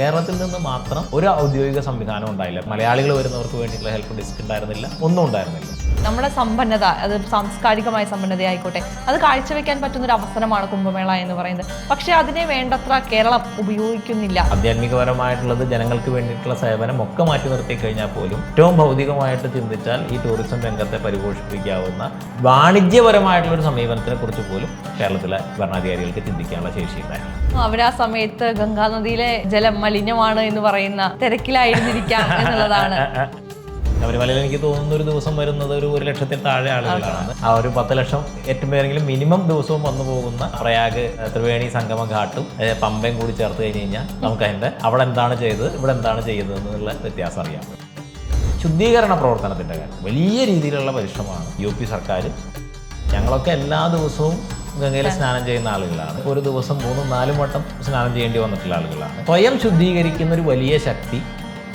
കേരളത്തിൽ നിന്ന് മാത്രം ഒരു ഔദ്യോഗിക സംവിധാനം ഉണ്ടായില്ല. മലയാളികൾ വരുന്നവർക്ക് വേണ്ടിയിട്ടുള്ള ഹെൽപ്പ് ഡെസ്ക് ഉണ്ടായിരുന്നില്ല. ഒന്നും ഉണ്ടായിരുന്നില്ല. നമ്മുടെ സമ്പന്നത അത് സാംസ്കാരികമായ സമ്പന്നത ആയിക്കോട്ടെ. അത് കാഴ്ചവെക്കാൻ പറ്റുന്ന ഒരു അവസരമാണ് കുംഭമേള എന്ന് പറയുന്നത്. പക്ഷേ അതിനെ വേണ്ടത്ര കേരളം ഉപയോഗിക്കുന്നില്ല. ആധ്യാത്മികപരമായിട്ടുള്ളത് ജനങ്ങൾക്ക് വേണ്ടിയിട്ടുള്ള സേവനം ഒക്കെ മാറ്റി നിർത്തി കഴിഞ്ഞാൽ പോലും ഏറ്റവും ഭൗതികമായിട്ട് ചിന്തിച്ചാൽ ഈ ടൂറിസം രംഗത്തെ പരിപോഷിപ്പിക്കാവുന്ന വാണിജ്യപരമായിട്ടുള്ള ഒരു സമീപനത്തിനെ കുറിച്ച് പോലും കേരളത്തിലെ ഭരണാധികാരികൾക്ക് ചിന്തിക്കാനുള്ള ശേഷിയുണ്ടായിരുന്നു അവിടെ ആ സമയത്ത് ഗംഗാനദിയിലെ ജലം മലിനമാണ് എന്ന് പറയുന്ന തിരക്കിലായിരുന്നിരിക്കാം എന്നുള്ളതാണ്. ശബരിമലയിൽ എനിക്ക് തോന്നുന്ന ഒരു ദിവസം വരുന്നത് ഒരു ഒരു ലക്ഷത്തിൽ താഴെ ആളുകളാണ്. ആ ഒരു പത്ത് ലക്ഷം ഏറ്റവും പേരെങ്കിലും മിനിമം ദിവസവും വന്നു പോകുന്ന പ്രയാഗ് ത്രിവേണി സംഗമ ഘാട്ടും പമ്പയും കൂടി ചേർത്ത് കഴിഞ്ഞ് കഴിഞ്ഞാൽ നമുക്ക് അതിന്റെ അവിടെ എന്താണ് ചെയ്തത് ഇവിടെ എന്താണ് ചെയ്തത് എന്നുള്ള വ്യത്യാസം അറിയാം. ശുദ്ധീകരണ പ്രവർത്തനത്തിന്റെ കാര്യം. വലിയ രീതിയിലുള്ള പരിശ്രമമാണ് യു പി സർക്കാർ. ഞങ്ങളൊക്കെ എല്ലാ ദിവസവും ഗംഗയിൽ സ്നാനം ചെയ്യുന്ന ആളുകളാണ്. ഒരു ദിവസം മൂന്നും നാലും വട്ടം സ്നാനം ചെയ്യേണ്ടി വന്നിട്ടുള്ള ആളുകളാണ്. സ്വയം ശുദ്ധീകരിക്കുന്ന ഒരു വലിയ ശക്തി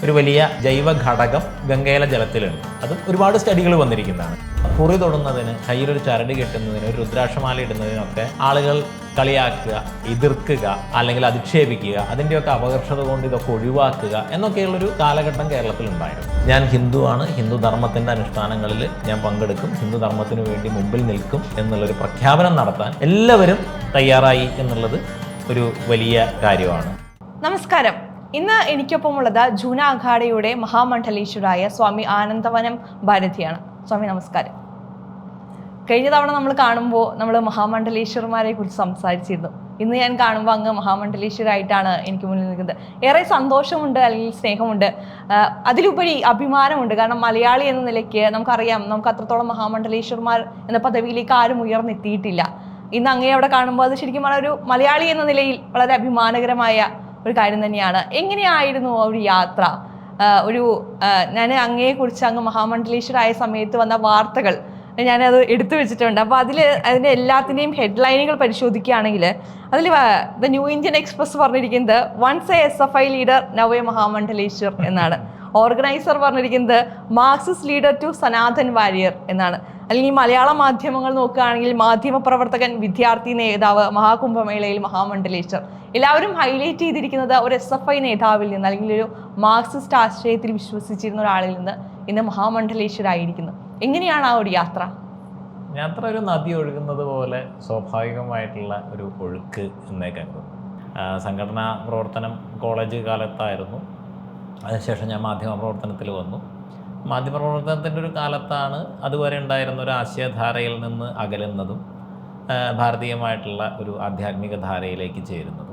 ഒരു വലിയ ജൈവ ഘടകം ഗംഗയിലെ ജലത്തിലുണ്ട്. അത് ഒരുപാട് സ്റ്റഡികൾ വന്നിരിക്കുന്നതാണ്. കുറി തൊടുന്നതിന് കയ്യിലൊരു ചരട് കെട്ടുന്നതിന് ഒരു രുദ്രാക്ഷമാല ഇടുന്നതിനൊക്കെ ആളുകൾ കളിയാക്കുക എതിർക്കുക അല്ലെങ്കിൽ അധിക്ഷേപിക്കുക അതിന്റെയൊക്കെ അപകർഷത കൊണ്ട് ഇതൊക്കെ ഒഴിവാക്കുക എന്നൊക്കെയുള്ളൊരു കാലഘട്ടം കേരളത്തിൽ കേരളത്തിലുണ്ടായിരുന്നു. ഞാൻ ഹിന്ദുവാണ് ഹിന്ദു ധർമ്മത്തിന്റെ അനുഷ്ഠാനങ്ങളിൽ ഞാൻ പങ്കെടുക്കും. ഹിന്ദു ധർമ്മത്തിന് വേണ്ടി മുമ്പിൽ നിൽക്കും എന്നുള്ളൊരു പ്രഖ്യാപനം നടത്താൻ എല്ലാവരും തയ്യാറായി എന്നുള്ളത് ഒരു വലിയ കാര്യമാണ്. നമസ്കാരം. ഇന്ന് എനിക്കൊപ്പമുള്ളത് ജൂന അഖാഡയുടെ മഹാമണ്ഡലേശ്വരായ സ്വാമി ആനന്ദവനം ഭാരതിയാണ്. സ്വാമി നമസ്കാരം. കഴിഞ്ഞ തവണ നമ്മൾ കാണുമ്പോൾ നമ്മൾ മഹാമണ്ഡലേശ്വരന്മാരെ കുറിച്ച് സംസാരിച്ചിരുന്നു. ഇന്ന് ഞാൻ കാണുമ്പോൾ അങ്ങ് മഹാമണ്ഡലേശ്വരായിട്ടാണ് എനിക്ക് മുന്നിൽ നിൽക്കുന്നത്. ഏറെ സന്തോഷമുണ്ട് അല്ലെങ്കിൽ സ്നേഹമുണ്ട്. അതിലുപരി അഭിമാനമുണ്ട്. കാരണം മലയാളി എന്ന നിലയ്ക്ക് നമുക്കറിയാം നമുക്ക് അത്രത്തോളം മഹാമണ്ഡലേശ്വരന്മാർ എന്ന പദവിയിലേക്ക് ആരും ഉയർന്നെത്തിയിട്ടില്ല. ഇന്ന് അങ്ങേ അവിടെ കാണുമ്പോൾ അത് ശരിക്കും വളരെ ഒരു മലയാളി എന്ന നിലയിൽ വളരെ അഭിമാനകരമായ ഒരു കാര്യം തന്നെയാണ്. എങ്ങനെയായിരുന്നു ആ ഒരു യാത്ര? ഒരു ഞാൻ അങ്ങയെക്കുറിച്ച് അങ്ങ് മഹാമണ്ഡലേശ്വരായ സമയത്ത് വന്ന വാർത്തകൾ ഞാനത് എടുത്തു വെച്ചിട്ടുണ്ട്. അപ്പോൾ അതിൽ അതിന്റെ എല്ലാത്തിന്റെയും ഹെഡ്ലൈനുകൾ പരിശോധിക്കുകയാണെങ്കിൽ അതിൽ ദ ന്യൂ ഇന്ത്യൻ എക്സ്പ്രസ് പറഞ്ഞിരിക്കുന്നത് once A S F I leader now Mahamandaleshwar എന്നാണ്. ഓർഗനൈസർ പറഞ്ഞിരിക്കുന്നത് Marxist leader to Sanatan warrior എന്നാണ്. അല്ലെങ്കിൽ മലയാള മാധ്യമങ്ങൾ നോക്കുകയാണെങ്കിൽ മാധ്യമ പ്രവർത്തകൻ വിദ്യാർത്ഥി നേതാവ് മഹാകുംഭമേളയിൽ മഹാമണ്ഡലേശ്വർ. എല്ലാവരും ഹൈലൈറ്റ് ചെയ്തിരിക്കുന്നത് ഒരു എസ് എഫ് ഐ നേതാവിൽ നിന്ന് അല്ലെങ്കിൽ ഒരു മാർക്സിസ്റ്റ് ആശയത്തിൽ വിശ്വസിച്ചിരുന്ന ഒരാളിൽ നിന്ന് ഇന്ന് മഹാമണ്ഡലേശ്വരായിരിക്കുന്നു എങ്ങനെയാണ് ആ ഒരു യാത്ര? യാത്ര ഒരു നദി ഒഴുകുന്നത് പോലെ സ്വാഭാവികമായിട്ടുള്ള ഒരു ഒഴുക്ക് എന്നേ കരുതുന്നു. സംഘടനാ പ്രവർത്തനം കോളേജ് കാലത്തായിരുന്നു. അതിനുശേഷം ഞാൻ മാധ്യമ പ്രവർത്തനത്തിൽ വന്നു. മാധ്യമപ്രവർത്തനത്തിന്റെ ഒരു കാലത്താണ് അതുവരെ ഉണ്ടായിരുന്ന ഒരു ആശയധാരയിൽ നിന്ന് അകലുന്നതും ഭാരതീയമായിട്ടുള്ള ഒരു ആധ്യാത്മിക ധാരയിലേക്ക് ചേരുന്നതും.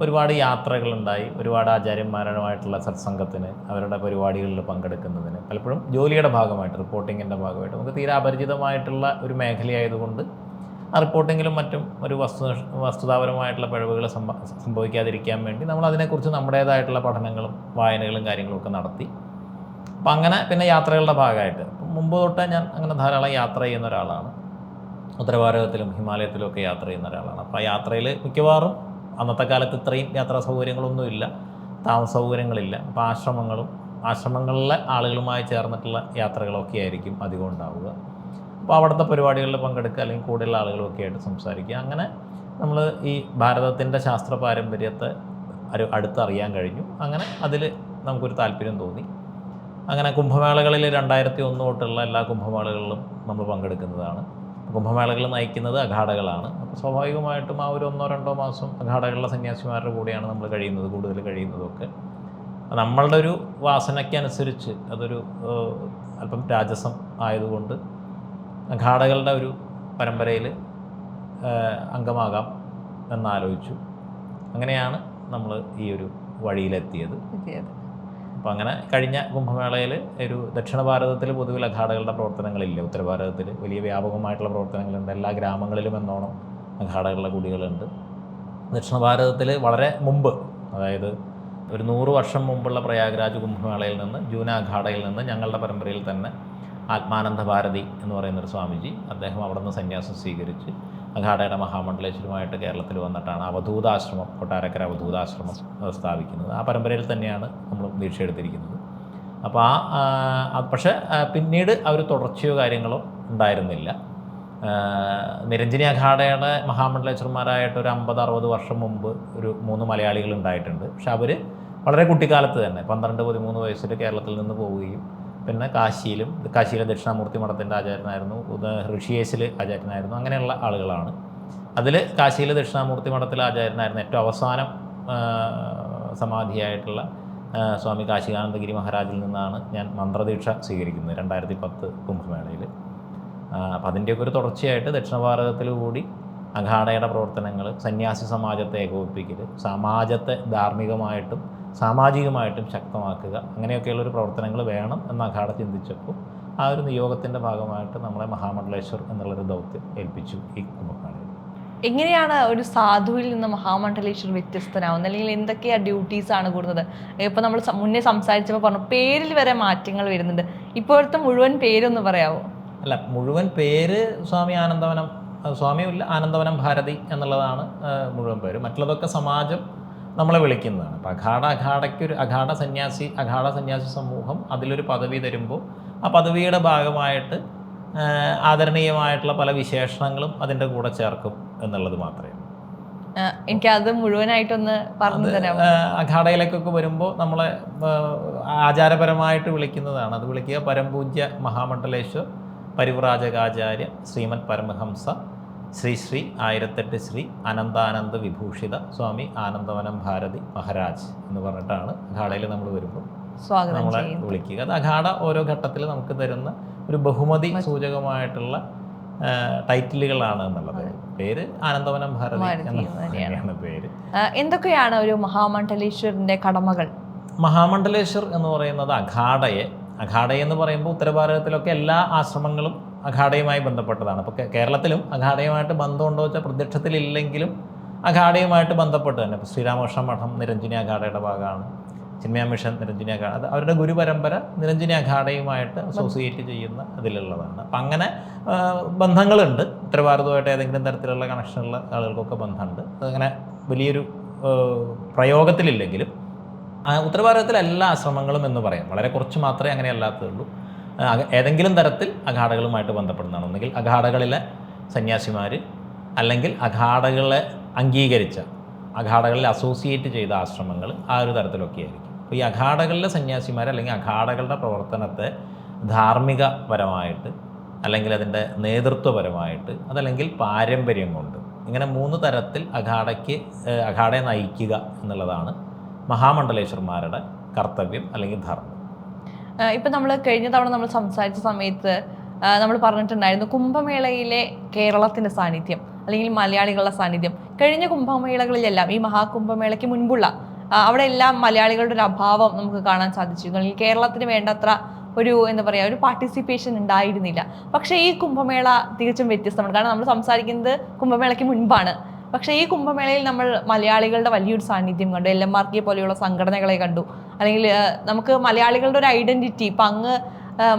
ഒരുപാട് യാത്രകളുണ്ടായി. ഒരുപാട് ആചാര്യന്മാരുമായിട്ടുള്ള സത്സംഗത്തിന് അവരുടെ പരിപാടികളിൽ പങ്കെടുക്കുന്നതിന് പലപ്പോഴും ജോലിയുടെ ഭാഗമായിട്ട് റിപ്പോർട്ടിങ്ങിന്റെ ഭാഗമായിട്ട് നമുക്ക് തീരെ അപരിചിതമായിട്ടുള്ള ഒരു മേഖലയായതുകൊണ്ട് ആ റിപ്പോർട്ടിങ്ങിലും മറ്റും ഒരു വസ്തു വസ്തുതാപരമായിട്ടുള്ള പിഴവുകൾ സംഭ സംഭവിക്കാതിരിക്കാൻ വേണ്ടി നമ്മൾ അതിനെക്കുറിച്ച് നമ്മുടേതായിട്ടുള്ള പഠനങ്ങളും വായനകളും കാര്യങ്ങളും ഒക്കെ നടത്തി. അപ്പം അങ്ങനെ പിന്നെ യാത്രകളുടെ ഭാഗമായിട്ട്. മുമ്പ് തൊട്ടേ ഞാൻ അങ്ങനെ ധാരാളം യാത്ര ചെയ്യുന്ന ഒരാളാണ്. ഉത്തരഭാരതത്തിലും ഹിമാലയത്തിലും ഒക്കെ യാത്ര ചെയ്യുന്ന ഒരാളാണ്. അപ്പോൾ യാത്രയിൽ മിക്കവാറും അന്നത്തെ കാലത്ത് ഇത്രയും യാത്രാ സൗകര്യങ്ങളൊന്നുമില്ല. താമസ സൗകര്യങ്ങളില്ല. അപ്പോൾ ആശ്രമങ്ങളും ആശ്രമങ്ങളിലെ ആളുകളുമായി ചേർന്നിട്ടുള്ള യാത്രകളൊക്കെ ആയിരിക്കും അധികം ഉണ്ടാവുക. അവിടുത്തെ പരിപാടികളിൽ പങ്കെടുക്കുക അല്ലെങ്കിൽ കൂടുതലുള്ള ആളുകളൊക്കെ ആയിട്ട് സംസാരിക്കുക. അങ്ങനെ നമ്മൾ ഈ ഭാരതത്തിന്റെ ശാസ്ത്ര പാരമ്പര്യത്തെ ഒരു അടുത്തറിയാൻ കഴിഞ്ഞു. അങ്ങനെ അതിൽ നമുക്കൊരു താല്പര്യം തോന്നി. അങ്ങനെ കുംഭമേളകളിൽ രണ്ടായിരത്തി ഒന്ന് തൊട്ടുള്ള എല്ലാ കുംഭമേളകളിലും നമ്മൾ പങ്കെടുക്കുന്നതാണ്. കുംഭമേളകൾ നയിക്കുന്നത് അഖാഡകളാണ് അപ്പോൾ സ്വാഭാവികമായിട്ടും ആ ഒരു ഒന്നോ രണ്ടോ മാസം അഖാഡകളിലെ സന്യാസിമാരുടെ കൂടെയാണ് നമ്മൾ കഴിയുന്നത് കൂടുതൽ കഴിയുന്നതൊക്കെ. നമ്മളുടെ ഒരു വാസനയ്ക്കനുസരിച്ച് അതൊരു അല്പം രാജസം ആയതുകൊണ്ട് അഖാഡകളുടെ ഒരു പരമ്പരയിൽ അംഗമാകാം എന്നാലോചിച്ചു. അങ്ങനെയാണ് നമ്മൾ ഈ ഒരു വഴിയിലെത്തിയത്. അപ്പോൾ അങ്ങനെ കഴിഞ്ഞ കുംഭമേളയിൽ ഒരു ദക്ഷിണ ഭാരതത്തിൽ പൊതുവിൽ അഖാഡകളുടെ പ്രവർത്തനങ്ങളില്ല. ഉത്തര ഭാരതത്തിൽ വലിയ വ്യാപകമായിട്ടുള്ള പ്രവർത്തനങ്ങളുണ്ട്. എല്ലാ ഗ്രാമങ്ങളിലും എന്നോണം അഖാഡകളുടെ കുടികളുണ്ട്. ദക്ഷിണ ഭാരതത്തിൽ വളരെ മുമ്പ് അതായത് ഒരു നൂറ് വർഷം മുമ്പുള്ള പ്രയാഗ്രാജ് കുംഭമേളയിൽ നിന്ന് ജൂന അഖാഡയിൽ നിന്ന് ഞങ്ങളുടെ പരമ്പരയിൽ തന്നെ ആത്മാനന്ദ ഭാരതി എന്ന് പറയുന്നൊരു സ്വാമിജി അദ്ദേഹം അവിടെ നിന്ന് സന്യാസം സ്വീകരിച്ച് അഖാഡയുടെ മഹാമണ്ഡലേശ്വരുമായിട്ട് കേരളത്തിൽ വന്നിട്ടാണ് അവധൂതാശ്രമം കൊട്ടാരക്കര അവധൂതാശ്രമം സ്ഥാപിക്കുന്നത്. ആ പരമ്പരയിൽ തന്നെയാണ് നമ്മൾ ദീക്ഷ എടുത്തിരിക്കുന്നത്. അപ്പോൾ ആ പക്ഷേ പിന്നീട് അവർ തുടർച്ചയോ കാര്യങ്ങളോ ഉണ്ടായിരുന്നില്ല. നിരഞ്ജനി അഖാഡയുടെ മഹാമണ്ഡലേശ്വരന്മാരായിട്ട് ഒരു അമ്പത് അറുപത് വർഷം മുമ്പ് ഒരു മൂന്ന് മലയാളികൾ ഉണ്ടായിട്ടുണ്ട്. പക്ഷെ അവർ വളരെ കുട്ടിക്കാലത്ത് തന്നെ പന്ത്രണ്ട് പതിമൂന്ന് വയസ്സിൽ കേരളത്തിൽ നിന്ന് പോവുകയും പിന്നെ കാശിയിലും കാശിയിലെ ദക്ഷിണാമൂർത്തി മഠത്തിന്റെ ആചാര്യനായിരുന്നു ഋഷിയേശിൽ ആചാര്യനായിരുന്നു അങ്ങനെയുള്ള ആളുകളാണ്. അതിൽ കാശിയിലെ ദക്ഷിണാമൂർത്തി മഠത്തിലെ ആചാര്യനായിരുന്നു ഏറ്റവും അവസാനം സമാധിയായിട്ടുള്ള സ്വാമി കാശികാനന്ദഗിരി മഹാരാജിൽ നിന്നാണ് ഞാൻ മന്ത്രദീക്ഷ സ്വീകരിക്കുന്നത് രണ്ടായിരത്തി പത്ത് കുംഭമേളയിൽ അപ്പം അതിന്റെയൊക്കെ ഒരു തുടർച്ചയായിട്ട് ദക്ഷിണ ഭാരതത്തിൽ കൂടി അഖാഡയുടെ പ്രവർത്തനങ്ങൾ സന്യാസി സമാജത്തെ ഏകോപിപ്പിക്കൽ സമാജത്തെ ധാർമ്മികമായിട്ടും സാമാജികമായിട്ടും ശക്തമാക്കുക. അങ്ങനെയൊക്കെയുള്ളൊരു പ്രവർത്തനങ്ങൾ വേണം എന്ന് അഖാഡ ചിന്തിച്ചപ്പോൾ ആ ഒരു നിയോഗത്തിന്റെ ഭാഗമായിട്ട് നമ്മളെ മഹാമണ്ഡലേശ്വർ എന്നുള്ളൊരു ദൗത്യം ഏൽപ്പിച്ചു ഈ കുംഭമേളയിൽ. എങ്ങനെയാണ് ഒരു സാധുവിൽ നിന്ന് മഹാമണ്ഡലേശ്വർ വ്യത്യസ്തനാവുന്നത്? അല്ലെങ്കിൽ എന്തൊക്കെയാ ഡ്യൂട്ടീസ് ആണ് കൂടുന്നത്? ഇപ്പോൾ നമ്മൾ മുന്നേ സംസാരിച്ചപ്പോൾ പറഞ്ഞു പേരിൽ വരെ മാറ്റങ്ങൾ വരുന്നുണ്ട്. ഇപ്പോഴത്തെ മുഴുവൻ പേരൊന്ന് പറയാമോ അല്ല മുഴുവൻ പേര് സ്വാമി ആനന്ദവനം സ്വാമിയുമില്ല ആനന്ദവനം ഭാരതി എന്നുള്ളതാണ് മുഴുവൻ പേര്. മറ്റുള്ളതൊക്കെ സമാജം നമ്മളെ വിളിക്കുന്നതാണ്. അപ്പം അഖാഡ അഖാഡയ്ക്ക് ഒരു അഖാഡ സന്യാസി അഖാഡ സന്യാസി സമൂഹം അതിലൊരു പദവി തരുമ്പോൾ ആ പദവിയുടെ ഭാഗമായിട്ട് ആദരണീയമായിട്ടുള്ള പല വിശേഷണങ്ങളും അതിന്റെ കൂടെ ചേർക്കും എന്നുള്ളത് മാത്രമേ എനിക്ക് അത് മുഴുവനായിട്ടൊന്ന് പറഞ്ഞു തരാം ആഹ് അഖാഡയിലേക്കൊക്കെ വരുമ്പോൾ നമ്മളെ ആചാരപരമായിട്ട് വിളിക്കുന്നതാണ്. അത് വിളിക്കുക പരംപൂജ്യ മഹാമണ്ഡലേശ്വർ പരിവ്രാജകാചാര്യ ശ്രീമത് പരമഹംസ ശ്രീ ശ്രീ ആയിരത്തെട്ട് ശ്രീ അനന്താനന്ദ വിഭൂഷിത സ്വാമി ആനന്ദവനം ഭാരതി മഹാരാജ് എന്ന് പറഞ്ഞിട്ടാണ് അഖാഡയിൽ നമ്മൾ വരുമ്പോൾ സ്വാഗതം നമ്മളെ വിളിക്കുക. അത് അഖാഡ ഓരോ ഘട്ടത്തിൽ നമുക്ക് തരുന്ന ഒരു ബഹുമതി സൂചകമായിട്ടുള്ള ടൈറ്റിലുകളാണ് എന്നുള്ളത്. പേര് ആനന്ദവനം ഭാരതി പേര്. എന്തൊക്കെയാണ് ഒരു മഹാമണ്ഡലേശ്വരന്റെ കടമകൾ? മഹാമണ്ഡലേശ്വർ എന്ന് പറയുന്നത് അഖാഡയെ. എന്ന് പറയുമ്പോൾ ഉത്തരഭാരതത്തിലൊക്കെ എല്ലാ ആശ്രമങ്ങളും അഖാഡയുമായി ബന്ധപ്പെട്ടതാണ്. അപ്പോൾ കേരളത്തിലും അഖാഡയുമായിട്ട് ബന്ധമുണ്ടോ വെച്ചാൽ പ്രത്യക്ഷത്തിലില്ലെങ്കിലും അഖാഡയുമായിട്ട് ബന്ധപ്പെട്ട് തന്നെ. ഇപ്പോൾ ശ്രീരാമകൃഷ്ണ മഠം നിരഞ്ജനി അഖാഡയുടെ ഭാഗമാണ്. ചിന്മയ മിഷൻ നിരഞ്ജനി അഖാഡ അത് അവരുടെ ഗുരുപരമ്പര നിരഞ്ജനി അഖാഡയുമായിട്ട് അസോസിയേറ്റ് ചെയ്യുന്ന ഇതിലുള്ളതാണ് അപ്പം അങ്ങനെ ബന്ധങ്ങളുണ്ട്. ഉത്തരഭാരതമായിട്ട് ഏതെങ്കിലും തരത്തിലുള്ള കണക്ഷനുള്ള ആളുകൾക്കൊക്കെ ബന്ധമുണ്ട്. അതങ്ങനെ വലിയൊരു പ്രയോഗത്തിലില്ലെങ്കിലും ഉത്തരഭാരതത്തിലെ എല്ലാ ആശ്രമങ്ങളും എന്ന് പറയാം. വളരെ കുറച്ച് മാത്രമേ അങ്ങനെ അക- ഏതെങ്കിലും തരത്തിൽ അഖാഡകളുമായിട്ട് ബന്ധപ്പെടുന്നതാണ്. ഒന്നുകിൽ അഖാഡകളിലെ സന്യാസിമാർ അല്ലെങ്കിൽ അഖാഡകളെ അംഗീകരിച്ച അഖാഡകളിൽ അസോസിയേറ്റ് ചെയ്ത ആശ്രമങ്ങൾ ആ ഒരു തരത്തിലൊക്കെ ആയിരിക്കും അപ്പോൾ ഈ അഖാഡകളിലെ സന്യാസിമാർ അല്ലെങ്കിൽ അഖാഡകളുടെ പ്രവർത്തനത്തെ ധാർമ്മികപരമായിട്ട് അല്ലെങ്കിൽ അതിന്റെ നേതൃത്വപരമായിട്ട് അതല്ലെങ്കിൽ പാരമ്പര്യം കൊണ്ട് ഇങ്ങനെ മൂന്ന് തരത്തിൽ അഖാഡയ്ക്ക് അഘാടയെ നയിക്കുക എന്നുള്ളതാണ് മഹാമണ്ഡലേശ്വരന്മാരുടെ കർത്തവ്യം അല്ലെങ്കിൽ ധർമ്മം. ഇപ്പൊ നമ്മൾ കഴിഞ്ഞ തവണ നമ്മൾ സംസാരിച്ച സമയത്ത് നമ്മൾ പറഞ്ഞിട്ടുണ്ടായിരുന്നു കുംഭമേളയിലെ കേരളത്തിന്റെ സാന്നിധ്യം അല്ലെങ്കിൽ മലയാളികളുടെ സാന്നിധ്യം. കഴിഞ്ഞ കുംഭമേളകളിലെല്ലാം ഈ മഹാകുംഭമേളയ്ക്ക് മുൻപുള്ള അവിടെ എല്ലാം മലയാളികളുടെ ഒരു അഭാവം നമുക്ക് കാണാൻ സാധിച്ചിരുന്നു. അല്ലെങ്കിൽ കേരളത്തിന് വേണ്ടത്ര ഒരു എന്താ പറയുക ഒരു പാർട്ടിസിപ്പേഷൻ ഉണ്ടായിരുന്നില്ല. പക്ഷേ ഈ കുംഭമേള തികച്ചും വ്യത്യസ്തമാണ്. കാരണം നമ്മൾ സംസാരിക്കുന്നത് കുംഭമേളയ്ക്ക് മുൻപാണ്. പക്ഷേ ഈ കുംഭമേളയിൽ നമ്മൾ മലയാളികളുടെ വലിയൊരു സാന്നിധ്യം കണ്ടു. എൽ എം ആർ കെ പോലെയുള്ള സംഘടനകളെ കണ്ടു. അല്ലെങ്കിൽ നമുക്ക് മലയാളികളുടെ ഒരു ഐഡന്റിറ്റി ഇപ്പം അങ്ങ്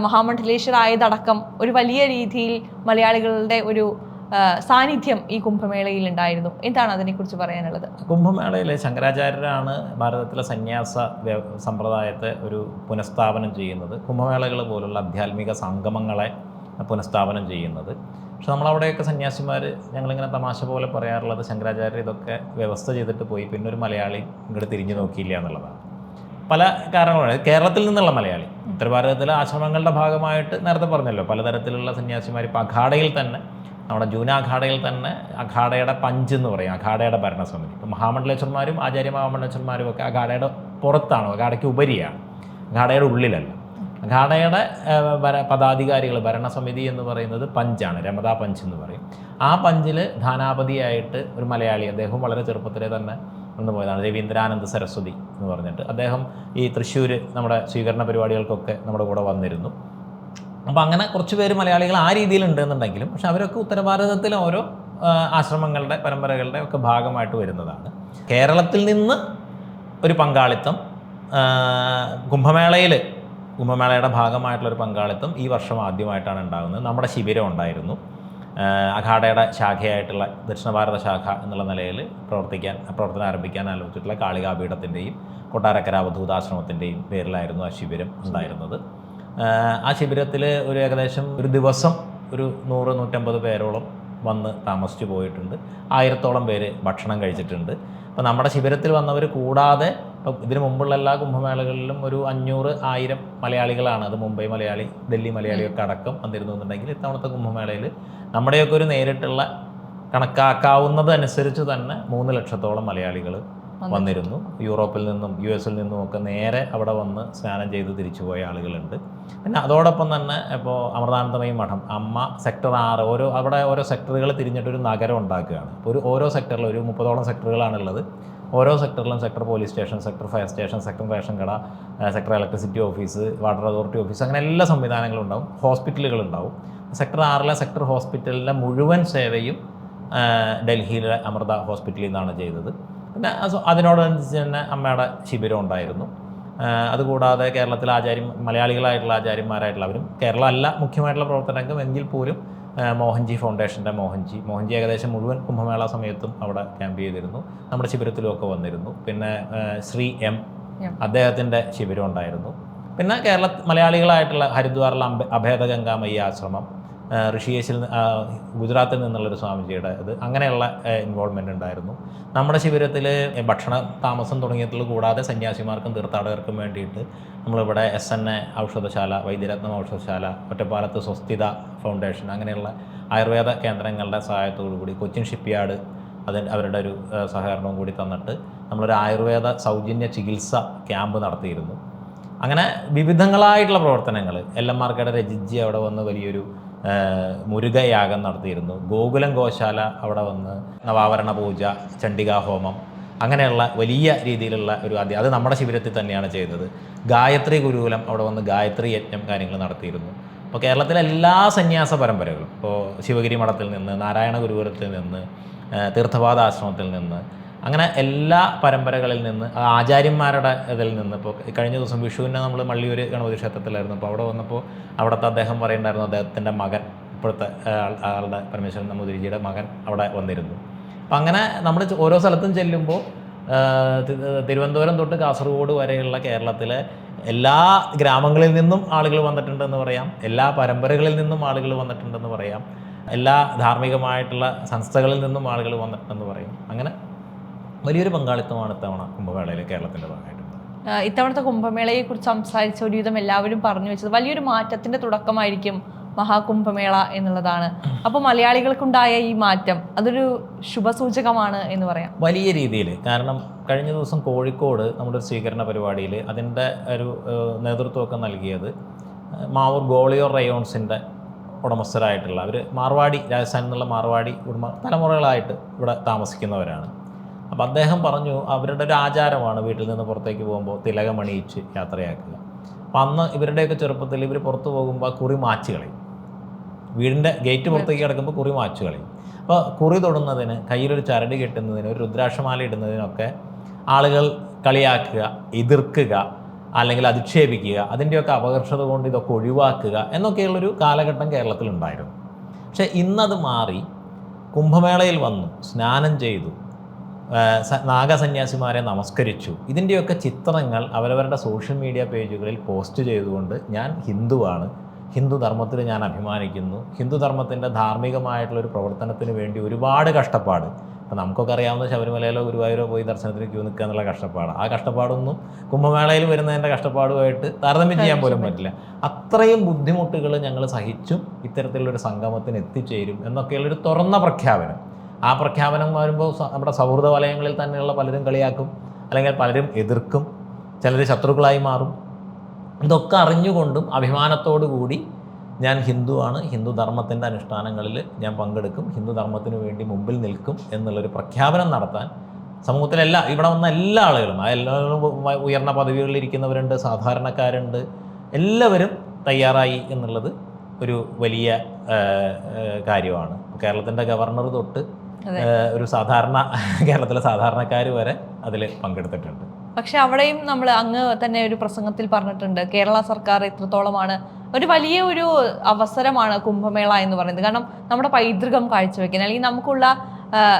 മഹാമണ്ഡലേശ്വരായതടക്കം ഒരു വലിയ രീതിയിൽ മലയാളികളുടെ ഒരു സാന്നിധ്യം ഈ കുംഭമേളയിൽ ഉണ്ടായിരുന്നു. എന്താണ് അതിനെക്കുറിച്ച് പറയാനുള്ളത്? കുംഭമേളയിൽ ശങ്കരാചാര്യരാണ് ഭാരതത്തിലെ സന്യാസ സമ്പ്രദായത്തെ ഒരു പുനഃസ്ഥാപനം ചെയ്യുന്നത്. കുംഭമേളകൾ പോലുള്ള ആധ്യാത്മിക സംഗമങ്ങളെ പുനഃസ്ഥാപനം ചെയ്യുന്നത്. പക്ഷെ നമ്മളവിടെയൊക്കെ സന്യാസിമാർ ഞങ്ങളിങ്ങനെ തമാശ പോലെ പറയാറുള്ളത് ശങ്കരാചാര്യർ ഇതൊക്കെ വ്യവസ്ഥ ചെയ്തിട്ട് പോയി. പിന്നെ ഒരു മലയാളി ഇങ്ങോട്ട് തിരിഞ്ഞു നോക്കിയില്ല എന്നുള്ളതാണ്. പല കാരണങ്ങളാണ് കേരളത്തിൽ നിന്നുള്ള മലയാളി. ഉത്തരഭാരതത്തിലെ ആശ്രമങ്ങളുടെ ഭാഗമായിട്ട് നേരത്തെ പറഞ്ഞല്ലോ പലതരത്തിലുള്ള സന്യാസിമാർ ഇപ്പോൾ അഖാഡയിൽ തന്നെ നമ്മുടെ ജൂന അഖാഡയിൽ തന്നെ അഖാഡയുടെ പഞ്ച് എന്ന് പറയും അഖാഡയുടെ ഭരണസമിതി. ഇപ്പോൾ മഹാമണ്ഡലേശ്വരന്മാരും ആചാര്യ മഹാമണ്ഡലേശ്വരന്മാരും ഒക്കെ അഖാഡയുടെ പുറത്താണ് അഖാഡയ്ക്ക് ഉപരിയാണ്. അഖാഡയുടെ ഉള്ളിലല്ല. അഖാഡയുടെ പദാധികാരികൾ ഭരണസമിതി എന്ന് പറയുന്നത് പഞ്ചാണ് രമതാ പഞ്ച് എന്ന് പറയും. ആ പഞ്ചിൽ ധാനാപതിയായിട്ട് ഒരു മലയാളി അദ്ദേഹം വളരെ ചെറുപ്പത്തിലെ തന്നെ വന്നു പോയതാണ് രവീന്ദ്രാനന്ദ സരസ്വതി എന്ന് പറഞ്ഞിട്ട്. അദ്ദേഹം ഈ തൃശ്ശൂർ നമ്മുടെ സ്വീകരണ പരിപാടികൾക്കൊക്കെ നമ്മുടെ കൂടെ വന്നിരുന്നു. അപ്പോൾ അങ്ങനെ കുറച്ച് പേര് മലയാളികൾ ആ രീതിയിലുണ്ട് എന്നുണ്ടെങ്കിലും പക്ഷെ അവരൊക്കെ ഉത്തരഭാരതത്തിലെ ഓരോ ആശ്രമങ്ങളുടെ പരമ്പരകളുടെ ഒക്കെ ഭാഗമായിട്ട് വരുന്നതാണ്. കേരളത്തിൽ നിന്ന് ഒരു പങ്കാളിത്തം കുംഭമേളയിൽ കുംഭമേളയുടെ ഭാഗമായിട്ടുള്ളൊരു പങ്കാളിത്തം ഈ വർഷം ആദ്യമായിട്ടാണ് ഉണ്ടാകുന്നത്. നമ്മുടെ ശിബിരം ഉണ്ടായിരുന്നു. അഖാഡയുടെ ശാഖയായിട്ടുള്ള ദക്ഷിണ ഭാരത ശാഖ എന്നുള്ള നിലയിൽ പ്രവർത്തിക്കാൻ പ്രവർത്തനം ആരംഭിക്കാൻ ആലോചിച്ചിട്ടുള്ള കാളികാപീഠത്തിന്റെയും കൊട്ടാരക്കര അവധൂതാശ്രമത്തിന്റെയും പേരിലായിരുന്നു ആ ശിബിരം ഉണ്ടായിരുന്നത്. ആ ശിബിരത്തിൽ ഒരു ഏകദേശം ഒരു ദിവസം ഒരു നൂറ് നൂറ്റമ്പത് പേരോളം വന്ന് താമസിച്ചു പോയിട്ടുണ്ട്. ആയിരത്തോളം പേര് ഭക്ഷണം കഴിച്ചിട്ടുണ്ട്. അപ്പോൾ നമ്മുടെ ശിബിരത്തിൽ വന്നവർ കൂടാതെ അപ്പം ഇതിന് മുമ്പുള്ള എല്ലാ കുംഭമേളകളിലും ഒരു അഞ്ഞൂറ് ആയിരം മലയാളികളാണ്. അത് മുംബൈ മലയാളി ഡൽഹി മലയാളിയൊക്കെ അടക്കം വന്നിരുന്നു എന്നുണ്ടെങ്കിൽ ഇത്തവണത്തെ കുംഭമേളയിൽ നമ്മുടെയൊക്കെ ഒരു നേരിട്ടുള്ള കണക്കാക്കാവുന്നത് അനുസരിച്ച് തന്നെ മൂന്ന് ലക്ഷത്തോളം മലയാളികൾ വന്നിരുന്നു. യൂറോപ്പിൽ നിന്നും യു എസിൽ നിന്നും ഒക്കെ നേരെ അവിടെ വന്ന് സ്നാനം ചെയ്ത് തിരിച്ചു പോയ ആളുകളുണ്ട്. പിന്നെ അതോടൊപ്പം തന്നെ ഇപ്പോൾ അമൃതാനന്ദമയി മഠം അമ്മ സെക്ടർ ആറ് ഓരോ അവിടെ ഓരോ സെക്ടറുകൾ തിരിഞ്ഞിട്ടൊരു നഗരം ഉണ്ടാക്കുകയാണ്. ഒരു ഓരോ സെക്ടറിൽ ഒരു മുപ്പതോളം സെക്ടറുകളാണുള്ളത് ഓരോ സെക്ടറിലും sector police station sector fire station sector ration കട sector electricity office water authority office അങ്ങനെ എല്ലാ സംവിധാനങ്ങളും ഉണ്ടാവും ഹോസ്പിറ്റലുകൾ ഉണ്ടാവും സെക്ടർ ആറിലെ സെക്ടർ ഹോസ്പിറ്റലിലെ മുഴുവൻ സേവയും ഡൽഹിയിലെ അമൃത ഹോസ്പിറ്റലിൽ നിന്നാണ് ചെയ്തത്. പിന്നെ അത് അതിനോടനുസരിച്ച് തന്നെ അമ്മയുടെ ശിബിരം ഉണ്ടായിരുന്നു. അതുകൂടാതെ കേരളത്തിലെ ആചാര്യം മലയാളികളായിട്ടുള്ള ആചാര്യന്മാരായിട്ടുള്ളവരും കേരളമല്ല മുഖ്യമായിട്ടുള്ള പ്രവർത്തനങ്ങൾ എങ്കിൽ പോലും മോഹൻജി ഫൗണ്ടേഷന്റെ മോഹൻജി. മോഹൻജി ഏകദേശം മുഴുവൻ കുംഭമേള സമയത്തും അവിടെ ക്യാമ്പ് ചെയ്തിരുന്നു. നമ്മുടെ ശിബിരത്തിലും ഒക്കെ വന്നിരുന്നു. പിന്നെ ശ്രീ എം. അദ്ദേഹത്തിന്റെ ശിബിരം ഉണ്ടായിരുന്നു. പിന്നെ കേരള മലയാളികളായിട്ടുള്ള ഹരിദ്വാറിലെ അംബ അഭേദ ഗംഗാമയ്യ ആശ്രമം. ഋഷികേശിൽ ഗുജറാത്തിൽ നിന്നുള്ളൊരു സ്വാമിജിയുടെ ഇത്. അങ്ങനെയുള്ള ഇൻവോൾവ്മെന്റ് ഉണ്ടായിരുന്നു. നമ്മുടെ ശിബിരത്തിൽ ഭക്ഷണ താമസം തുടങ്ങിയതിൽ കൂടാതെ സന്യാസിമാർക്കും തീർത്ഥാടകർക്കും വേണ്ടിയിട്ട് നമ്മളിവിടെ എസ് എൻ എ ഔഷധശാല വൈദ്യരത്നം ഔഷധശാല ഒറ്റപ്പാലത്ത് സ്വസ്ഥിത ഫൗണ്ടേഷൻ അങ്ങനെയുള്ള ആയുർവേദ കേന്ദ്രങ്ങളുടെ സഹായത്തോടു കൂടി കൊച്ചിൻ ഷിപ്പ്യാർഡ് അതിന് അവരുടെ ഒരു സഹകരണവും കൂടി തന്നിട്ട് നമ്മളൊരു ആയുർവേദ സൗജന്യ ചികിത്സ ക്യാമ്പ് നടത്തിയിരുന്നു. അങ്ങനെ വിവിധങ്ങളായിട്ടുള്ള പ്രവർത്തനങ്ങൾ എൽ എം ആർക്കയുടെ രജിജി അവിടെ വന്ന് വലിയൊരു മുരുകയാഗം നടത്തിയിരുന്നു. ഗോകുലം ഗോശാല അവിടെ വന്ന് നവാവരണ പൂജ ചണ്ഡികാ ഹോമം അങ്ങനെയുള്ള വലിയ രീതിയിലുള്ള ഒരു അതി അത് നമ്മുടെ ശിബിരത്തിൽ തന്നെയാണ് ചെയ്തത്. ഗായത്രി ഗുരുകുലം അവിടെ വന്ന് ഗായത്രി യജ്ഞം കാര്യങ്ങൾ നടത്തിയിരുന്നു. അപ്പോൾ കേരളത്തിലെ എല്ലാ സന്യാസ പരമ്പരകളും ഇപ്പോൾ ശിവഗിരി മഠത്തിൽ നിന്ന് നാരായണ ഗുരുകുലത്തിൽ നിന്ന് തീർത്ഥപാദാശ്രമത്തിൽ നിന്ന് അങ്ങനെ എല്ലാ പരമ്പരകളിൽ നിന്ന് ആചാര്യന്മാരുടെ ഇതിൽ നിന്ന് ഇപ്പോൾ കഴിഞ്ഞ ദിവസം വിഷുവിനെ നമ്മൾ മള്ളിയൂർ ഗണപതി ക്ഷേത്രത്തിലായിരുന്നു. അപ്പോൾ അവിടെ വന്നപ്പോൾ അവിടുത്തെ അദ്ദേഹം പറയുന്നുണ്ടായിരുന്നു അദ്ദേഹത്തിന്റെ മകൻ ഇപ്പോഴത്തെ ആളുടെ പരമേശ്വരൻ നമ്പൂതിരിജിയുടെ മകൻ അവിടെ വന്നിരുന്നു. അപ്പം അങ്ങനെ നമ്മൾ ഓരോ സ്ഥലത്തും ചെല്ലുമ്പോൾ തിരുവനന്തപുരം തൊട്ട് കാസർഗോഡ് വരെയുള്ള കേരളത്തിലെ എല്ലാ ഗ്രാമങ്ങളിൽ നിന്നും ആളുകൾ വന്നിട്ടുണ്ടെന്ന് പറയാം. എല്ലാ പരമ്പരകളിൽ നിന്നും ആളുകൾ വന്നിട്ടുണ്ടെന്ന് പറയാം. എല്ലാ ധാർമ്മികമായിട്ടുള്ള സംസ്ഥകളിൽ നിന്നും ആളുകൾ വന്നിട്ടുണ്ടെന്ന് പറയും. അങ്ങനെ വലിയൊരു പങ്കാളിത്തമാണ് ഇത്തവണ കുംഭമേളയിൽ കേരളത്തിന്റെ ഭാഗമായിട്ട് ഇത്തവണത്തെ കുംഭമേളയെ കുറിച്ച് സംസാരിച്ച ഒരുവിധം എല്ലാവരും പറഞ്ഞു വെച്ചത് വലിയൊരു മാറ്റത്തിന്റെ തുടക്കമായിരിക്കും മഹാകുംഭമേള എന്നുള്ളതാണ്. അപ്പോൾ മലയാളികൾക്കുണ്ടായ ഈ മാറ്റം അതൊരു ശുഭസൂചകമാണ് എന്ന് പറയാം. വലിയ രീതിയിൽ കാരണം കഴിഞ്ഞ ദിവസം കോഴിക്കോട് നമ്മുടെ ഒരു സ്വീകരണ പരിപാടിയിൽ അതിന്റെ ഒരു നേതൃത്വമൊക്കെ നൽകിയത് മാവൂർ ഗോളിയോർ റയോൺസിന്റെ ഉടമസ്ഥരായിട്ടുള്ള അവർ മാർവാടി രാജസ്ഥാനിൽ നിന്നുള്ള മാർവാടി ഉടമ തലമുറകളായിട്ട് ഇവിടെ താമസിക്കുന്നവരാണ്. അപ്പോൾ അദ്ദേഹം പറഞ്ഞു അവരുടെ ഒരു ആചാരമാണ് വീട്ടിൽ നിന്ന് പുറത്തേക്ക് പോകുമ്പോൾ തിലകമണിയിച്ച് യാത്രയാക്കുക. അപ്പം അന്ന് ഇവരുടെയൊക്കെ ചെറുപ്പത്തിൽ ഇവർ പുറത്തു പോകുമ്പോൾ കുറി മാച്ച് കളയും. വീടിന്റെ ഗേറ്റ് പുറത്തേക്ക് കിടക്കുമ്പോൾ കുറി മാച്ച് കളയും. അപ്പോൾ കുറി തൊടുന്നതിന് കയ്യിലൊരു ചരട് കെട്ടുന്നതിന് ഒരു രുദ്രാക്ഷമാല ഇടുന്നതിനൊക്കെ ആളുകൾ കളിയാക്കുക എതിർക്കുക അല്ലെങ്കിൽ അധിക്ഷേപിക്കുക അതിന്റെയൊക്കെ അപകർഷത കൊണ്ട് ഇതൊക്കെ ഒഴിവാക്കുക എന്നൊക്കെയുള്ളൊരു കാലഘട്ടം കേരളത്തിലുണ്ടായിരുന്നു. പക്ഷേ ഇന്നത് മാറി കുംഭമേളയിൽ വന്നു സ്നാനം ചെയ്തു നാഗസന്യാസിമാരെ നമസ്കരിച്ചു. ഇതിന്റെയൊക്കെ ചിത്രങ്ങൾ അവരവരുടെ സോഷ്യൽ മീഡിയ പേജുകളിൽ പോസ്റ്റ് ചെയ്തുകൊണ്ട് ഞാൻ ഹിന്ദുവാണ്. ഹിന്ദു ധർമ്മത്തിൽ ഞാൻ അഭിമാനിക്കുന്നു. ഹിന്ദു ധർമ്മത്തിന്റെ ധാർമ്മികമായിട്ടുള്ള ഒരു പ്രവർത്തനത്തിന് വേണ്ടി ഒരുപാട് കഷ്ടപ്പാട്. ഇപ്പം നമുക്കൊക്കെ അറിയാവുന്ന ശബരിമലയിലോ ഗുരുവായൂരോ പോയി ദർശനത്തിന് ക്യൂ നിൽക്കുക എന്നുള്ള കഷ്ടപ്പാട് ആ കഷ്ടപ്പാടൊന്നും കുംഭമേളയിൽ വരുന്നതിന്റെ കഷ്ടപ്പാടുമായിട്ട് താരതമ്യം ചെയ്യാൻ പോലും പറ്റില്ല. അത്രയും ബുദ്ധിമുട്ടുകൾ ഞങ്ങൾ സഹിച്ചും ഇത്തരത്തിലുള്ളൊരു സംഗമത്തിന് എത്തിച്ചേരും എന്നൊക്കെയുള്ളൊരു തുറന്ന പ്രഖ്യാപനം. ആ പ്രഖ്യാപനം വരുമ്പോൾ നമ്മുടെ സൗഹൃദ വലയങ്ങളിൽ തന്നെയുള്ള പലരും കളിയാക്കും അല്ലെങ്കിൽ പലരും എതിർക്കും ചിലർ ശത്രുക്കളായി മാറും. ഇതൊക്കെ അറിഞ്ഞുകൊണ്ടും അഭിമാനത്തോടു കൂടി ഞാൻ ഹിന്ദുവാണ് ഹിന്ദു ധർമ്മത്തിന്റെ അനുഷ്ഠാനങ്ങളിൽ ഞാൻ പങ്കെടുക്കും ഹിന്ദു ധർമ്മത്തിന് വേണ്ടി മുമ്പിൽ നിൽക്കും എന്നുള്ളൊരു പ്രഖ്യാപനം നടത്താൻ സമൂഹത്തിലെല്ലാ ഇവിടെ വന്ന എല്ലാ ആളുകളും ആ എല്ലാവരും ഉയർന്ന പദവികളിൽ ഇരിക്കുന്നവരുണ്ട് സാധാരണക്കാരുണ്ട് എല്ലാവരും തയ്യാറായി എന്നുള്ളത് ഒരു വലിയ കാര്യമാണ്. കേരളത്തിന്റെ ഗവർണർ തൊട്ട് ഒരു സാധാരണ കേരളത്തിലെ സാധാരണക്കാർ വരെ അതിൽ പങ്കെടുത്തിട്ടുണ്ട്. പക്ഷെ അവിടെയും നമ്മൾ അങ്ങ് തന്നെ ഒരു പ്രസംഗത്തിൽ പറഞ്ഞിട്ടുണ്ട് കേരള സർക്കാർ എത്രത്തോളമാണ് ഒരു വലിയ ഒരു അവസരമാണ് കുംഭമേള എന്ന് പറയുന്നത്. കാരണം നമ്മുടെ പൈതൃകം കാഴ്ചവെക്കാൻ അല്ലെങ്കിൽ നമുക്കുള്ള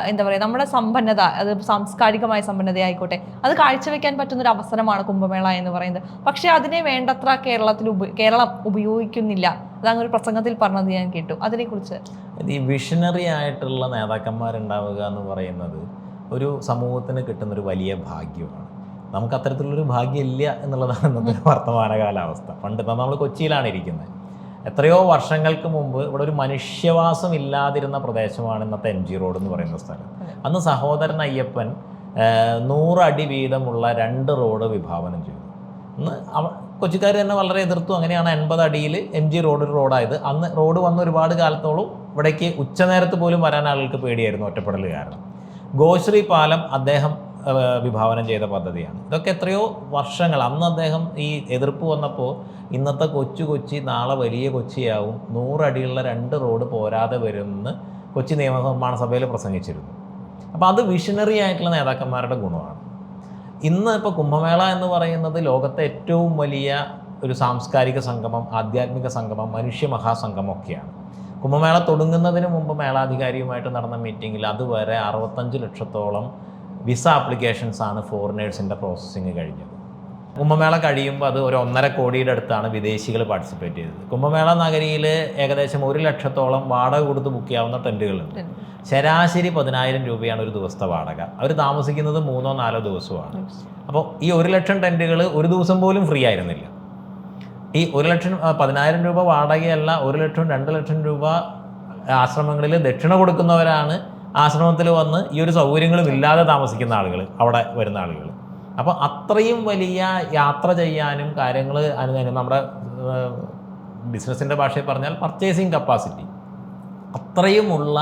എന്താ പറയുക നമ്മുടെ സമ്പന്നത അത് സാംസ്കാരികമായ സമ്പന്നത ആയിക്കോട്ടെ അത് കാഴ്ചവെക്കാൻ പറ്റുന്ന ഒരു അവസരമാണ് കുംഭമേള എന്ന് പറയുന്നത്. പക്ഷേ അതിനെ വേണ്ടത്ര കേരളത്തിൽ ഉപ- കേരളം ഉപയോഗിക്കുന്നില്ല. അതങ്ങനെ ഒരു പ്രസംഗത്തിൽ പറഞ്ഞത് ഞാൻ കേട്ടു. അതിനെക്കുറിച്ച്? ഈ വിഷണറി ആയിട്ടുള്ള നേതാക്കന്മാരുണ്ടാവുക എന്ന് പറയുന്നത് ഒരു സമൂഹത്തിന് കിട്ടുന്ന ഒരു വലിയ ഭാഗ്യമാണ്. നമുക്ക് അത്തരത്തിലുള്ളൊരു ഭാഗ്യമില്ല എന്നുള്ളതാണ് ഇന്നത്തെ വർത്തമാന കാലാവസ്ഥ പണ്ട് നമ്മൾ കൊച്ചിയിലാണ് ഇരിക്കുന്നത്. എത്രയോ വർഷങ്ങൾക്ക് മുമ്പ് ഇവിടെ ഒരു മനുഷ്യവാസം ഇല്ലാതിരുന്ന പ്രദേശമാണ് ഇന്നത്തെ എം ജി റോഡ് എന്ന് പറയുന്ന സ്ഥലം. അന്ന് സഹോദരൻ അയ്യപ്പൻ നൂറടി വീതമുള്ള രണ്ട് റോഡ് വിഭാവനം ചെയ്തു. അന്ന് കൊച്ചിക്കാർ തന്നെ വളരെ എതിർത്തു. അങ്ങനെയാണ് എൺപത് അടിയിൽ എം ജി റോഡ് ഒരു റോഡായത്. അന്ന് റോഡ് വന്ന ഒരുപാട് കാലത്തോളം ഇവിടേക്ക് ഉച്ചനേരത്ത് പോലും വരാൻ ആളുകൾക്ക് പേടിയായിരുന്നു ഒറ്റപ്പെടൽ കാരണം. ഗോശ്രീ പാലം അദ്ദേഹം വിഭാവനം ചെയ്ത പദ്ധതിയാണ്. ഇതൊക്കെ എത്രയോ വർഷങ്ങൾ. അന്ന് അദ്ദേഹം ഈ എതിർപ്പ് വന്നപ്പോൾ ഇന്നത്തെ കൊച്ചു കൊച്ചി നാളെ വലിയ കൊച്ചിയാവും നൂറടിയുള്ള രണ്ട് റോഡ് പോരാതെ വരുമെന്ന് കൊച്ചി നിയമനിർമ്മാണ സഭയിൽ പ്രസംഗിച്ചിരുന്നു. അപ്പോൾ അത് വിഷണറി ആയിട്ടുള്ള നേതാക്കന്മാരുടെ ഗുണമാണ്. ഇന്ന് ഇപ്പോൾ കുംഭമേള എന്ന് പറയുന്നത് ലോകത്തെ ഏറ്റവും വലിയ ഒരു സാംസ്കാരിക സംഗമം ആധ്യാത്മിക സംഗമം മനുഷ്യ മഹാസംഗമം ഒക്കെയാണ് കുംഭമേള തുടങ്ങുന്നതിന് മുമ്പ് മേളാധികാരിയുമായിട്ട് നടന്ന മീറ്റിങ്ങിൽ അതുവരെ അറുപത്തഞ്ച് ലക്ഷത്തോളം വിസ ആപ്ലിക്കേഷൻസ് ആണ് ഫോറിനേഴ്സിന്റെ പ്രോസസ്സിങ് കഴിഞ്ഞത്. കുംഭമേള കഴിയുമ്പോൾ അത് ഒരു ഒന്നര കോടിയുടെ അടുത്താണ് വിദേശികൾ പാർട്ടിസിപ്പേറ്റ് ചെയ്തത്. കുംഭമേള നഗരിയിൽ ഏകദേശം ഒരു ലക്ഷത്തോളം വാടക കൊടുത്ത് ബുക്ക് ചെയ്യാവുന്ന ടെന്റുകളുണ്ട് ശരാശരി പതിനായിരം രൂപയാണ് ഒരു ദിവസത്തെ വാടക. അവർ താമസിക്കുന്നത് മൂന്നോ നാലോ ദിവസമാണ്. അപ്പോൾ ഈ ഒരു ലക്ഷം ടെന്റുകൾ ഒരു ദിവസം പോലും ഫ്രീ ആയിരുന്നില്ല. ഈ ഒരു ലക്ഷം പതിനായിരം രൂപ വാടകയല്ല ഒരു ലക്ഷം രണ്ട് ലക്ഷം രൂപ ആശ്രമങ്ങളിൽ ദക്ഷിണ കൊടുക്കുന്നവരാണ് ആശ്രമത്തിൽ വന്ന് ഈ ഒരു സൗകര്യങ്ങളും ഇല്ലാതെ താമസിക്കുന്ന ആളുകൾ അവിടെ വരുന്ന ആളുകൾ അപ്പോൾ അത്രയും വലിയ യാത്ര ചെയ്യാനും കാര്യങ്ങൾ അനുദിനം നമ്മുടെ ബിസിനസ്സിന്റെ ഭാഷയിൽ പറഞ്ഞാൽ പർച്ചേസിങ് കപ്പാസിറ്റി. അത്രയുമുള്ള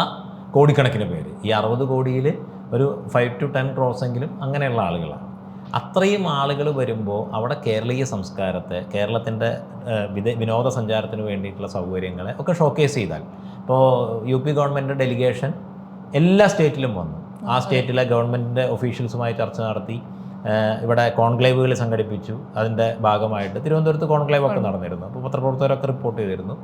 കോടിക്കണക്കിന് പേര്. ഈ അറുപത് കോടിയിൽ ഒരു ഫൈവ് ടു ടെൻ ക്രോസ് എങ്കിലും അങ്ങനെയുള്ള ആളുകളാണ്. അത്രയും ആളുകൾ വരുമ്പോൾ അവിടെ കേരളീയ സംസ്കാരത്തെ കേരളത്തിന്റെ വിദേ വിനോദസഞ്ചാരത്തിന് വേണ്ടിയിട്ടുള്ള സൗകര്യങ്ങളെ ഒക്കെ ഷോക്കേസ് ചെയ്താൽ. ഇപ്പോൾ യു പി ഗവൺമെന്റ് ഡെലിഗേഷൻ എല്ലാ സ്റ്റേറ്റിലും വന്നു. ആ സ്റ്റേറ്റിലെ ഗവൺമെന്റിന്റെ ഒഫീഷ്യൽസുമായി ചർച്ച നടത്തി ഇവിടെ കോൺക്ലേവുകൾ സംഘടിപ്പിച്ചു. അതിന്റെ ഭാഗമായിട്ട് തിരുവനന്തപുരത്ത് കോൺക്ലേവ് ഒക്കെ നടന്നിരുന്നു. അപ്പോൾ പത്രപ്രവർത്തകരൊക്കെ റിപ്പോർട്ട് ചെയ്തിരുന്നു.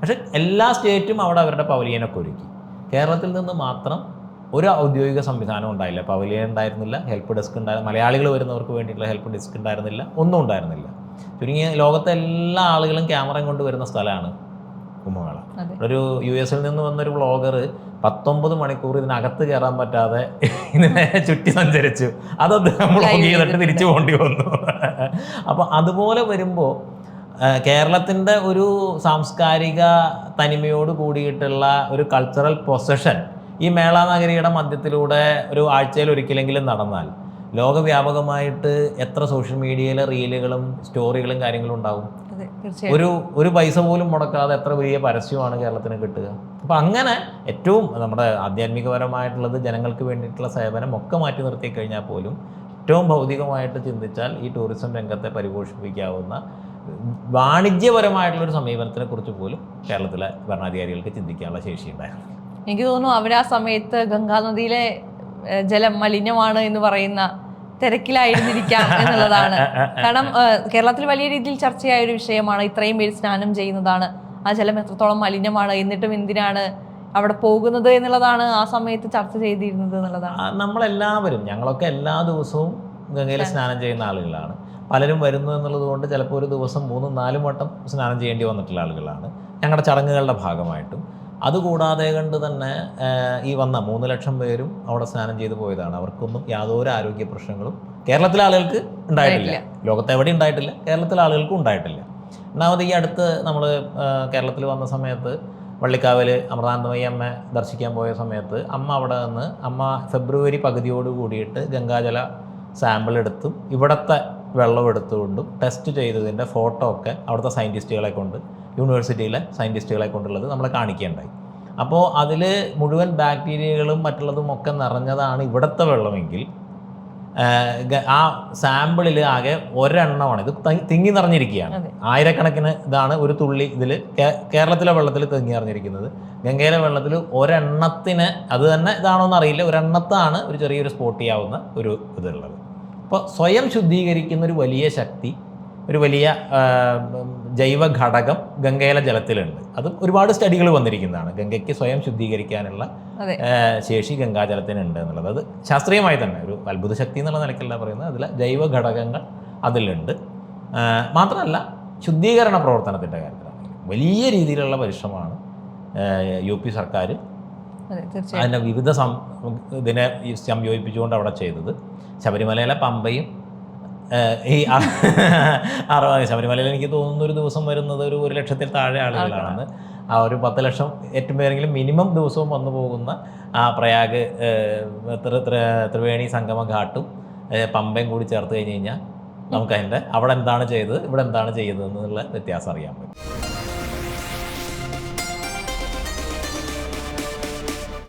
പക്ഷേ എല്ലാ സ്റ്റേറ്റും അവിടെ അവരുടെ പവലിയനൊക്കെ ഒരുക്കി. കേരളത്തിൽ നിന്ന് മാത്രം ഒരു ഔദ്യോഗിക സംവിധാനം ഉണ്ടായില്ല. പവലിയൻ ഉണ്ടായിരുന്നില്ല ഹെൽപ്പ് ഡെസ്ക് ഉണ്ടായിരുന്നു മലയാളികൾ വരുന്നവർക്ക് വേണ്ടിയിട്ടുള്ള ഹെൽപ്പ് ഡെസ്ക് ഉണ്ടായിരുന്നില്ല ഒന്നും ഉണ്ടായിരുന്നില്ല. ചുരുങ്ങിയ ലോകത്തെ എല്ലാ ആളുകളും ക്യാമറയും കൊണ്ട് വരുന്ന സ്ഥലമാണ് കുംഭമേള. ഒരു യു എസിൽ നിന്ന് വന്നൊരു വ്ളോഗർ പത്തൊമ്പത് മണിക്കൂർ ഇതിനകത്ത് കയറാൻ പറ്റാതെ ഇതിനെ ചുറ്റി സഞ്ചരിച്ചു. അത് നമ്മൾ Live ചെയ്തിട്ട് തിരിച്ചു പോകേണ്ടി വന്നു. അപ്പോൾ അതുപോലെ വരുമ്പോൾ കേരളത്തിന്റെ ഒരു സാംസ്കാരിക തനിമയോട് കൂടിയിട്ടുള്ള ഒരു കൾച്ചറൽ പൊസഷൻ ഈ മേള നഗരിയുടെ മധ്യത്തിലൂടെ ഒരു ആഴ്ചയിൽ ഒരിക്കലെങ്കിലും നടന്നാൽ ലോകവ്യാപകമായിട്ട് എത്ര സോഷ്യൽ മീഡിയയിലെ റീലുകളും സ്റ്റോറികളും കാര്യങ്ങളും ഉണ്ടാവും? തീർച്ചയായും ഒരു ഒരു പൈസ പോലും മുടക്കാതെ എത്ര വലിയ പരസ്യമാണ് കേരളത്തിന് കിട്ടുക? അപ്പം അങ്ങനെ ഏറ്റവും നമ്മുടെ ആധ്യാത്മികപരമായിട്ടുള്ളത് ജനങ്ങൾക്ക് വേണ്ടിയിട്ടുള്ള സേവനം ഒക്കെ മാറ്റി നിർത്തി കഴിഞ്ഞാൽ പോലും ഏറ്റവും ഭൗതികമായിട്ട് ചിന്തിച്ചാൽ ഈ ടൂറിസം രംഗത്തെ പരിപോഷിപ്പിക്കാവുന്ന വാണിജ്യപരമായിട്ടുള്ളൊരു സമീപനത്തിനെ കുറിച്ച് പോലും കേരളത്തിലെ ഭരണാധികാരികൾക്ക് ചിന്തിക്കാനുള്ള ശേഷിയുണ്ടായിരുന്നു എനിക്ക് തോന്നുന്നു അവർ ആ സമയത്ത് ഗംഗാനദിയിലെ ജലം മലിനമാണ് എന്ന് പറയുന്ന തിരക്കിലായിരുന്നിരിക്കാം എന്നുള്ളതാണ്. കാരണം കേരളത്തിൽ വലിയ രീതിയിൽ ചർച്ചയായ ഒരു വിഷയമാണ് ഇത്രയും പേര് സ്നാനം ചെയ്യുന്നതാണ്. ആ ജലം എത്രത്തോളം മലിനമാണ് എന്നിട്ടും എന്തിനാണ് അവിടെ പോകുന്നത് എന്നുള്ളതാണ് ആ സമയത്ത് ചർച്ച ചെയ്തിരുന്നത് എന്നുള്ളതാണ്. നമ്മളെല്ലാവരും ഞങ്ങളൊക്കെ എല്ലാ ദിവസവും ഗംഗയിൽ സ്നാനം ചെയ്യുന്ന ആളുകളാണ്. പലരും വരുന്നു എന്നുള്ളത് കൊണ്ട് ചിലപ്പോൾ ഒരു ദിവസം മൂന്നും നാലും വട്ടം സ്നാനം ചെയ്യേണ്ടി വന്നിട്ടുള്ള ആളുകളാണ്. ഞങ്ങളുടെ ചടങ്ങുകളുടെ ഭാഗമായിട്ടും അതുകൂടാതെ കണ്ട് തന്നെ ഈ വന്ന മൂന്ന് ലക്ഷം പേരും അവിടെ സ്നാനം ചെയ്തു പോയതാണ്. അവർക്കൊന്നും യാതൊരു ആരോഗ്യ പ്രശ്നങ്ങളും കേരളത്തിലെ ആളുകൾക്ക് ഉണ്ടായിട്ടില്ല. ലോകത്തെവിടെ ഉണ്ടായിട്ടില്ല. കേരളത്തിലെ ആളുകൾക്കും ഉണ്ടായിട്ടില്ല. ഒന്നാമത് ഈ അടുത്ത് നമ്മൾ കേരളത്തിൽ വന്ന സമയത്ത് വള്ളിക്കാവിൽ അമൃതാനന്ദമയി അമ്മ ദർശിക്കാൻ പോയ സമയത്ത് അമ്മ അവിടെ നിന്ന് അമ്മ ഫെബ്രുവരി പകുതിയോട് കൂടിയിട്ട് ഗംഗാജല സാമ്പിൾ എടുത്തും ഇവിടുത്തെ വെള്ളം എടുത്തുകൊണ്ടും ടെസ്റ്റ് ചെയ്തതിന്റെ ഫോട്ടോ ഒക്കെ അവിടുത്തെ സയന്റിസ്റ്റുകളെ കൊണ്ട് യൂണിവേഴ്സിറ്റിയിലെ സയന്റിസ്റ്റുകളെ കൊണ്ടുള്ളത് നമ്മളെ കാണിക്കുകയുണ്ടായി അപ്പോൾ അതിൽ മുഴുവൻ ബാക്ടീരിയകളും മറ്റുള്ളതും ഒക്കെ നിറഞ്ഞതാണ് ഇവിടുത്തെ വെള്ളമെങ്കിൽ ആ, സാമ്പിളിൽ ആകെ ഒരെണ്ണമാണ്. ഇത് തിങ്ങി നിറഞ്ഞിരിക്കുകയാണ്. ആയിരക്കണക്കിന് ഇതാണ് ഒരു തുള്ളി ഇതിൽ കേരളത്തിലെ വെള്ളത്തിൽ തിങ്ങി നിറഞ്ഞിരിക്കുന്നത്. ഗംഗയിലെ വെള്ളത്തിൽ ഒരെണ്ണത്തിന് അത് തന്നെ ഇതാണോ എന്നറിയില്ല. ഒരെണ്ണത്താണ് ഒരു ചെറിയൊരു സ്പോട്ട് ചെയ്യാവുന്ന ഒരു ഇതുള്ളത്. അപ്പോൾ സ്വയം ശുദ്ധീകരിക്കുന്ന ഒരു വലിയ ശക്തി ഒരു വലിയ ജൈവ ഘടകം ഗംഗയിലെ ജലത്തിലുണ്ട്. അതും ഒരുപാട് സ്റ്റഡികൾ വന്നിരിക്കുന്നതാണ്. ഗംഗയ്ക്ക് സ്വയം ശുദ്ധീകരിക്കാനുള്ള ശേഷി ഗംഗാജലത്തിനുണ്ട് എന്നുള്ളത്. അത് ശാസ്ത്രീയമായി തന്നെ ഒരു അത്ഭുത ശക്തി എന്നുള്ള നിലയ്ക്കല്ല പറയുന്നത്. അതിലെ ജൈവ ഘടകങ്ങൾ അതിലുണ്ട് മാത്രമല്ല ശുദ്ധീകരണ പ്രവർത്തനത്തിന്റെ കാര്യത്തിലാണ്. വലിയ രീതിയിലുള്ള പരിശ്രമമാണ് യു പി സർക്കാർ അതിന്റെ വിവിധ സം ഇതിനെ സംയോജിപ്പിച്ചുകൊണ്ട് അവിടെ ചെയ്തത്. ശബരിമലയിലെ പമ്പയും ഈ അറുപത് ശബരിമലയിൽ എനിക്ക് തോന്നുന്നു ഒരു ദിവസം വരുന്നത് ഒരു ഒരു ലക്ഷത്തിൽ താഴെ ആളുകളാണെന്ന്. ആ ഒരു പത്ത് ലക്ഷം ഏറ്റവും പേരെങ്കിലും മിനിമം ദിവസവും വന്നു പോകുന്ന ആ പ്രയാഗ് ത്രിവേണി സംഗമ ഘാട്ടും പമ്പയും കൂടി ചേർത്ത് കഴിഞ്ഞ് കഴിഞ്ഞാൽ നമുക്ക് അതിന്റെ അവിടെ എന്താണ് ചെയ്തത് ഇവിടെ എന്താണ് ചെയ്തത് എന്നുള്ള വ്യത്യാസം അറിയാൻ പറ്റും.